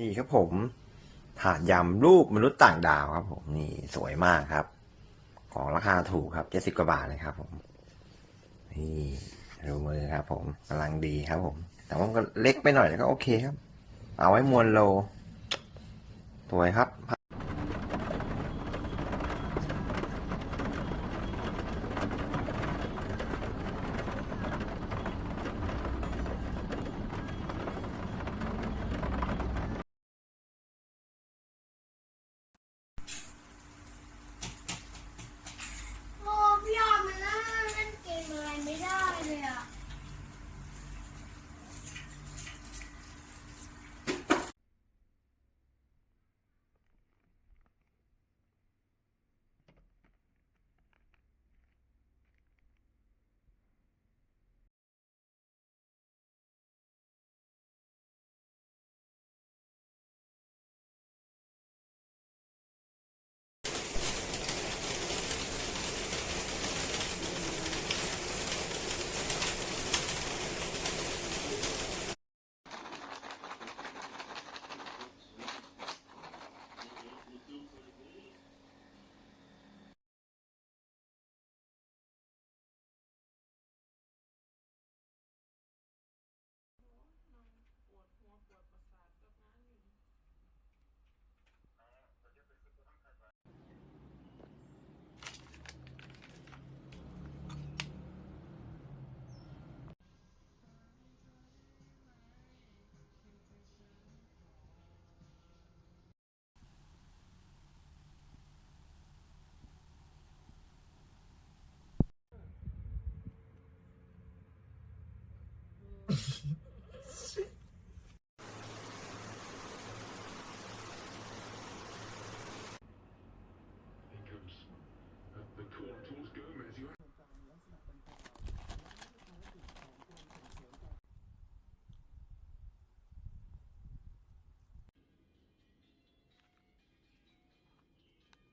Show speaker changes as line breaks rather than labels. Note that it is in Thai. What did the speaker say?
นี่ครับผมถาดยำรูปมนุษย์ต่างดาวครับ ผมนี่สวยมากครับ ของราคาถูกครับเจ็ดสิบกว่าบาทเลยครับ ผมนี่ดูมือครับ ผมกำลังดีครับ ผม แต่ว่ามันก็เล็กไปหน่อยก็โอเคครับ เอาไว้มวลโลสวยครับ